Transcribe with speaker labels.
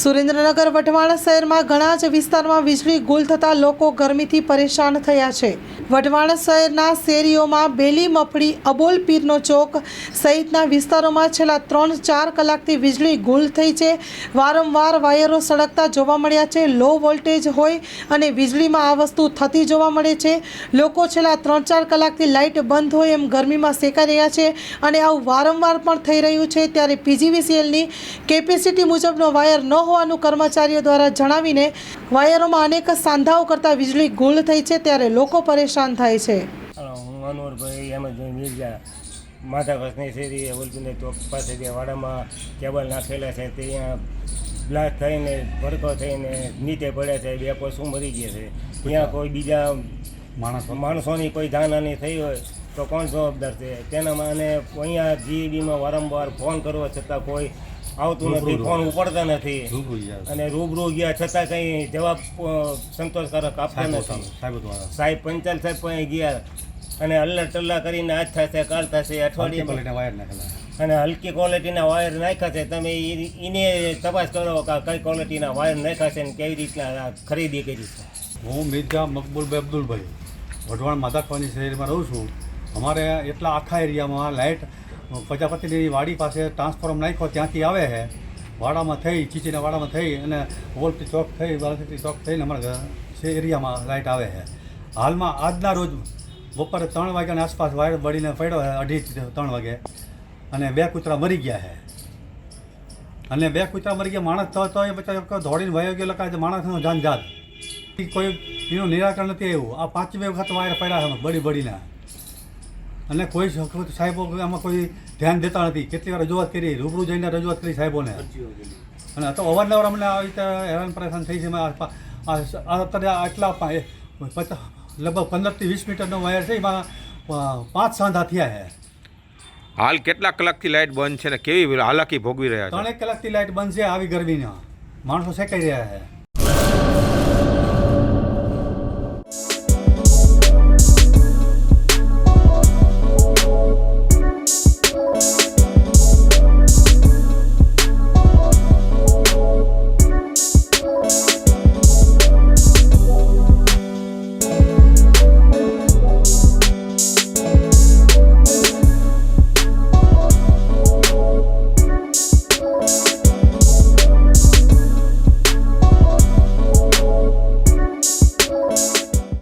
Speaker 1: સુરેન્દ્રનગર વઢવાણ શહેરમાં ઘણા જ વિસ્તારમાં વીજળી ગુલ થતાં લોકો ગરમીથી પરેશાન થયા છે. વઢવાણ શહેરના શેરીઓમાં બેલી મફળી અબોલ પીરનો ચોક સહિતના વિસ્તારોમાં છેલ્લા ત્રણ ચાર કલાકથી વીજળી ગુલ થઈ છે. વારંવાર વાયરો સળગતા જોવા મળ્યા છે. લો વોલ્ટેજ હોય અને વીજળીમાં આ વસ્તુ થતી જોવા મળે છે. લોકો છેલ્લા ત્રણ ચાર કલાકથી લાઇટ બંધ હોય એમ ગરમીમાં શેકાઈ રહ્યા છે અને આવું વારંવાર પણ થઈ રહ્યું છે. ત્યારે પીજીવીસીએલની કેપેસિટી મુજબનો વાયર ન હોવાનું કર્મચારીઓ દ્વારા જણાવીને વાયરોમાં અનેક સાંધાઓ કરતાં વીજળી ગુલ થઈ છે ત્યારે લોકો પરેશાન થાય છે.
Speaker 2: હું અનવરભાઈ એમેઝોન મિર્જા માધા કસની શેરી અવલપીને ચોક પાસે જે વાડામાં કેબલ નાખેલા છે તે અહીંયા બ્લાસ્ટ થઈને ભડકો થઈને નીચે પડ્યા છે બે પશુ મરી ગયા છે. ત્યાં કોઈ બીજા
Speaker 3: માણસ?
Speaker 2: માણસોની કોઈ જાનહાની થઈ હોય તો કોણ જવાબદાર છે? તેનામાં અને અહીંયા જીઈબીમાં વારંવાર ફોન કરવા છતાં કોઈ આવતું નથી ફોન ઉપાડતા નથી. અને રૂબરૂ ગયા છતાં કંઈ જવાબ સંતોષકારક આપતા નથી.
Speaker 3: સાહેબ
Speaker 2: પંચાલ સાહેબ પણ ગયા. અને અલ્લા ટલ્લા કરીને આજ થશે કાલ થશે અઠવાડિયે અને હલકી ક્વોલિટીના વાયર નાખ્યા છે. તમે એને તપાસ કરો કે કઈ ક્વોલિટીના વાયર નાખ્યા છે ને કેવી રીતના આ ખરીદી કરી છે.
Speaker 3: હું મિર્ઝા મકબૂલભાઈ અબ્દુલભાઈ. વઢવાણ માધાકવાની શહેરમાં રહું છું. અમારે એટલા આખા એરિયામાં લાઇટ પ્રજાપતિની વાડી પાસે ટ્રાન્સફોર્મ નાખ્યો, ત્યાંથી આવે છે. વાડામાં થઈ, ચીચીના વાડામાં થઈ અને વોલ્ટી ચોક થઈ વાલથી ચોક થઈને અમારા એરિયામાં લાઇટ આવે છે. હાલમાં આજના રોજ બપોરે ત્રણ વાગ્યાની આસપાસ વાયર બળીને પડ્યો છે, અઢી ત્રણ વાગે. અને બે કૂતરા મરી ગયા છે. અને બે કૂતરા મરી ગયા, માણસ તો તો એ બચારો દોડીને વયો ગયો લખાય માણસનો જાન જાત કોઈ એનું નિરાકરણ નથી આવ્યું. આ પાંચમી વખત વાયર પડ્યા છે, બળી બળીને. અને કોઈ સાહેબો આમાં કોઈ ધ્યાન દેતા નથી. કેટલી વાર રજૂઆત કરી રૂબરૂ જઈને રજૂઆત કરી સાહેબોને. અને આ તો અવારનવાર અમને આવી રીતે હેરાન પરેશાન થઈ છે. અત્યારે આટલા લગભગ પંદરથી વીસ મીટરનો વાયર છે. એમાં પાંચ સાંધા થયા છે.
Speaker 4: હાલ કેટલા કલાકથી લાઇટ બંધ છે ને કેવી હાલાકી ભોગવી રહ્યા છે?
Speaker 3: ત્રણેક કલાકથી લાઇટ બંધ છે આવી ગરમીના. માણસો શેકાઈ રહ્યા છે.